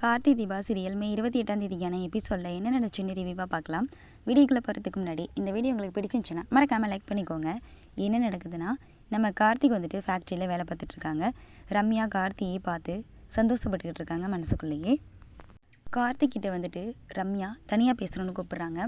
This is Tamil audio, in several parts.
கார்த்தி தீபா சீரியல் மே இருபத்தி எட்டாம் தேதிக்கான எபிசோடில் என்ன நடச்சுன்னு ரிவியூவாக பார்க்கலாம். வீடியோக்குள்ளே போகிறதுக்கு முன்னாடி இந்த வீடியோ உங்களுக்கு பிடிச்சிருந்துச்சுன்னா மறக்காமல் லைக் பண்ணிக்கோங்க. என்ன நடக்குதுன்னா நம்ம கார்த்திக் வந்துட்டு ஃபேக்ட்ரியில் வேலை பார்த்துட்ருக்காங்க ரம்யா கார்த்தியை பார்த்து சந்தோஷப்பட்டுக்கிட்டு இருக்காங்க மனசுக்குள்ளேயே. கார்த்திக் கிட்ட வந்துட்டு ரம்யா தனியாக பேசுகிறோன்னு கூப்பிட்றாங்க.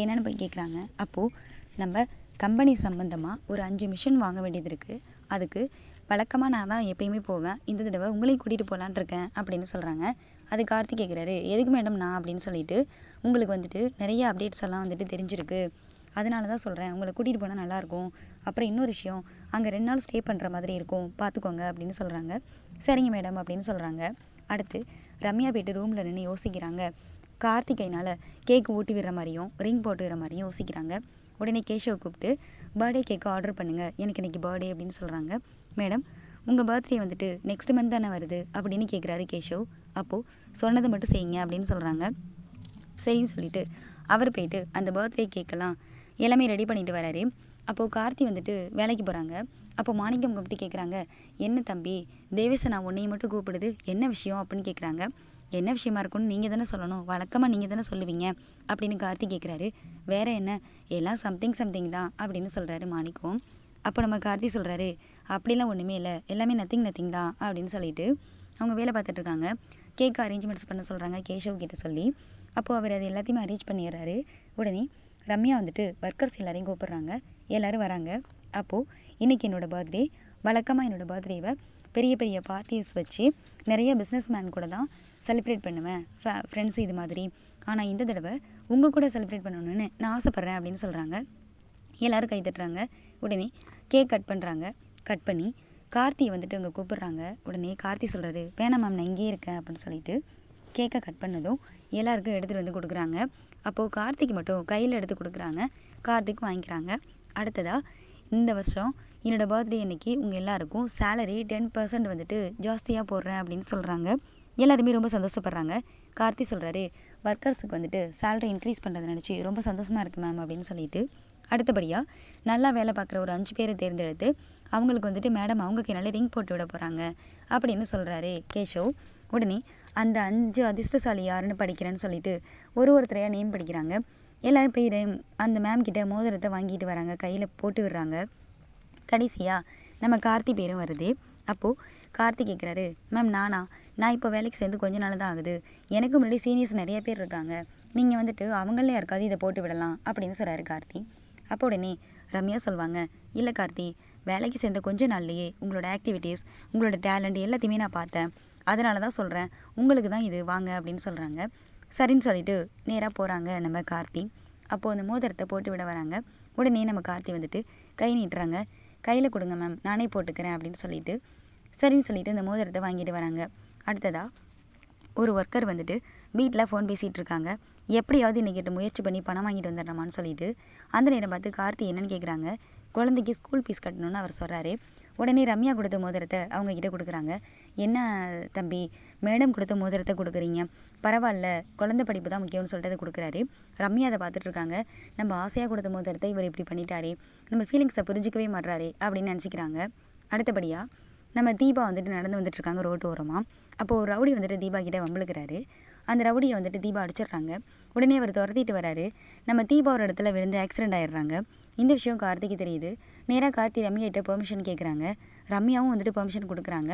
என்னென்னு போய் கேட்குறாங்க அப்போது நம்ம கம்பெனி சம்மந்தமாக ஒரு அஞ்சு மிஷின் வாங்க வேண்டியது இருக்குது அதுக்கு வழக்கமாக நான் தான் எப்பயுமே போவேன். இந்த தடவை உங்களையும் கூட்டிகிட்டு போகலான் இருக்கேன் அப்படின்னு சொல்கிறாங்க அது கார்த்திக் கேட்குறாரு எதுக்கு மேடம் நான்? அப்படின்னு சொல்லிட்டு உங்களுக்கு வந்துட்டு நிறைய அப்டேட்ஸ் எல்லாம் வந்துட்டு தெரிஞ்சிருக்கு. அதனால தான் சொல்கிறேன் உங்களை கூட்டிகிட்டு போனால் நல்லாயிருக்கும். அப்புறம் இன்னொரு விஷயம் அங்கே ரெண்டு நாள் ஸ்டே பண்ணுற மாதிரி இருக்கும். பார்த்துக்கோங்க அப்படின்னு சொல்கிறாங்க சரிங்க மேடம் அப்படின்னு சொல்கிறாங்க அடுத்து ரம்யா போய்ட்டு ரூமில் நின்று யோசிக்கிறாங்க. கார்த்திகைனால் கேக்கு ஊட்டி விடுற மாதிரியும் ரிங் போட்டு விடுற மாதிரியும் யோசிக்கிறாங்க. உடனே கேஷவை கூப்பிட்டு பர்த்டே கேக்கு ஆர்டர் பண்ணுங்கள் எனக்கு இன்றைக்கி பர்த்டே அப்படின்னு சொல்கிறாங்க மேடம் உங்கள் பர்த்டே வந்துட்டு நெக்ஸ்ட் மந்த் தானே வருது அப்படின்னு கேட்குறாரு கேஷவ். அப்போது சொன்னதை மட்டும் செய்யுங்க அப்படின்னு சொல்கிறாங்க சரின்னு சொல்லிட்டு அவர் போயிட்டு அந்த பர்த்டே கேட்கலாம் எல்லாமே ரெடி பண்ணிட்டு வராரு. அப்போது கார்த்தி வந்துட்டு வேலைக்கு போகிறாங்க அப்போ மாணிக்கம் கூப்பிட்டு கேட்குறாங்க என்ன தம்பி தேவேச நான் உன்னையும் மட்டும் கூப்பிடுது என்ன விஷயம்? அப்படின்னு கேட்குறாங்க என்ன விஷயமா இருக்கும்னு நீங்கள் தானே சொல்லணும் வழக்கமாக நீங்கள் தானே சொல்லுவீங்க அப்படின்னு கார்த்தி கேட்குறாரு வேறு என்ன எல்லாம் சம்திங் சம்திங் தான் அப்படின்னு சொல்கிறாரு மாணிக்கம். அப்போ நம்ம கார்த்தி சொல்கிறாரு அப்படிலாம் ஒன்றுமே இல்லை. எல்லாமே நத்திங் நத்திங் தான் அப்படின்னு சொல்லிட்டு அவங்க வேலை பார்த்துட்ருக்காங்க கேக் அரேஞ்ச்மெண்ட்ஸ் பண்ண சொல்கிறாங்க கேஷவ் கிட்ட சொல்லி. அப்போது அவர் அது எல்லாத்தையுமே அரேஞ்ச் பண்ணிடுறாரு. உடனே ரம்யா வந்துட்டு ஒர்க்கர்ஸ் எல்லாரையும் கூப்பிட்றாங்க. எல்லோரும் வராங்க. அப்போது இன்றைக்கி என்னோடய பர்த்டே வழக்கமாக என்னோடய பர்த்டேவை பெரிய பெரிய பார்ட்டிஸ் வச்சு நிறைய பிஸ்னஸ் மேன் கூட தான் செலிப்ரேட் பண்ணுவேன். ஃப்ரெண்ட்ஸ் இது மாதிரி. ஆனால் இந்த தடவை உங்கள் கூட செலிப்ரேட் பண்ணணுன்னு நான் ஆசைப்பட்றேன் அப்படின்னு சொல்கிறாங்க எல்லோரும் கை தட்டுறாங்க. உடனே கேக் கட் பண்ணுறாங்க கட் பண்ணி கார்த்தியை வந்துட்டு அங்கே கூப்பிட்றாங்க. உடனே கார்த்தி சொல்கிறாரு வேணாம் மேம் நான் இங்கேயே இருக்கேன் அப்படின்னு சொல்லிட்டு கேக்கை கட் பண்ணதும் எல்லாருக்கும் எடுத்துகிட்டு வந்து கொடுக்குறாங்க. அப்போது கார்த்திக் மட்டும் கையில் எடுத்து கொடுக்குறாங்க. கார்த்திக் வாங்கிக்கிறாங்க. அடுத்ததாக இந்த வருஷம் என்னோடய பர்த்டே அன்னைக்கு உங்கள் எல்லாருக்கும் சேலரி டென் பர்சன்ட் வந்துட்டு ஜாஸ்தியாக போடுறேன் அப்படின்னு சொல்கிறாங்க எல்லாருமே ரொம்ப சந்தோஷப்படுறாங்க. கார்த்தி சொல்கிறாரு ஒர்க்கர்ஸுக்கு வந்துட்டு சேலரி இன்க்ரீஸ் பண்ணுறதை நினச்சி ரொம்ப சந்தோஷமாக இருக்குது மேம் அப்படின்னு சொல்லிட்டு. அடுத்தபடியாக நல்லா வேலை பார்க்குற ஒரு அஞ்சு பேரை தேர்ந்தெடுத்து அவங்களுக்கு வந்துட்டு மேடம் அவங்க கையால் ரிங் போட்டு விட போகிறாங்க அப்படின்னு சொல்கிறாரு கேஷவ். உடனே அந்த அஞ்சு அதிர்ஷ்டசாலி யாருன்னு படிக்கிறேன்னு சொல்லிட்டு ஒரு ஒருத்தரையாக நேம் படிக்கிறாங்க. எல்லோரும் போய் அந்த மேம் கிட்ட மோதிரத்தை வாங்கிட்டு வராங்க கையில் போட்டு விடுறாங்க. கடைசியாக நம்ம கார்த்தி பேரும் வருது. அப்போது கார்த்தி கேட்குறாரு மேம் நானா? நான் இப்போ வேலைக்கு சேர்ந்து கொஞ்ச நாள் தான் ஆகுது. எனக்கு முன்னாடி சீனியர்ஸ் நிறைய பேர் இருக்காங்க. நீங்கள் வந்துட்டு அவங்களே யாருக்காவது இதை போட்டு விடலாம் அப்படின்னு சொல்கிறாரு கார்த்தி. அப்போ உடனே ரம்யா சொல்லுவாங்க இல்லை கார்த்தி வேலைக்கு சேர்ந்த கொஞ்ச நாள்லையே உங்களோட ஆக்டிவிட்டீஸ் உங்களோட டேலண்ட் எல்லாத்தையுமே நான் பார்த்தேன். அதனால தான் சொல்கிறேன் உங்களுக்கு தான் இது வாங்க அப்படின்னு சொல்கிறாங்க சரின்னு சொல்லிட்டு நேராக போகிறாங்க நம்ம கார்த்தி. அப்போது அந்த மோதிரத்தை போட்டு விட வராங்க. உடனே நம்ம கார்த்தி வந்துட்டு கை நீட்டுறாங்க. கையில் கொடுங்க மேம் நானே போட்டுக்கிறேன் அப்படின்னு சொல்லிட்டு. சரின்னு சொல்லிட்டு இந்த மோதிரத்தை வாங்கிட்டு வராங்க. அடுத்ததாக ஒரு ஒர்க்கர் வந்துட்டு வீட்டில் ஃபோன் பேசிகிட்டு இருக்காங்க. எப்படியாவது இன்றைக்கிட்ட முயற்சி பண்ணி பணம் வாங்கிட்டு வந்துடுறமான்னு சொல்லிட்டு அந்த நேரம் பார்த்து கார்த்தி என்னன்னு கேட்குறாங்க குழந்தைக்கு ஸ்கூல் ஃபீஸ் கட்டணும்னு அவர் சொல்கிறாரு உடனே ரம்யா கொடுத்த மோதிரத்தை அவங்க கிட்ட கொடுக்குறாங்க. என்ன தம்பி மேடம் கொடுத்த மோதிரத்தை கொடுக்குறீங்க? பரவாயில்ல குழந்தை படிப்பு தான் முக்கியம்னு சொல்லிட்டு அதை கொடுக்குறாரு. ரம்யா அதை பார்த்துட்டு இருக்காங்க. நம்ம ஆசையாக கொடுத்த மோதிரத்தை இவர் இப்படி பண்ணிட்டாரே நம்ம ஃபீலிங்ஸை புரிஞ்சிக்கவே மாட்டாரே அப்படின்னு நினச்சிக்கிறாங்க. அடுத்தபடியாக நம்ம தீபா வந்துட்டு நடந்து வந்துட்டுருக்காங்க ரோட்டு ஓரமாக அப்போது ஒரு ரவுடி வந்துட்டு தீபா கிட்டே வம்பளுக்கிறாரு அந்த ரவுடியை வந்துட்டு தீபா அடிச்சிடுறாங்க. உடனே அவர் துரத்திட்டு வராரு. நம்ம தீபா ஒரு இடத்துல விழுந்து ஆக்சிடென்ட் ஆயிடுறாங்க. இந்த விஷயம் கார்த்திக்கு தெரியுது. நேராக கார்த்தி ரம்யாட்ட பெர்மிஷன் கேட்குறாங்க ரம்யாவும் வந்துட்டு பெர்மிஷன் கொடுக்குறாங்க.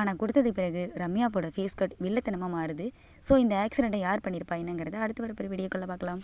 ஆனால் கொடுத்ததுக்கு பிறகு ரம்யாவோட ஃபேஸ் கட் வில்லத்தனமாக மாறுது. ஸோ இந்த ஆக்சிடெண்ட்டை யார் பண்ணியிருப்பா என்னங்கிறத அடுத்து வரப்போகிற வீடியோக்களில் பார்க்கலாம்.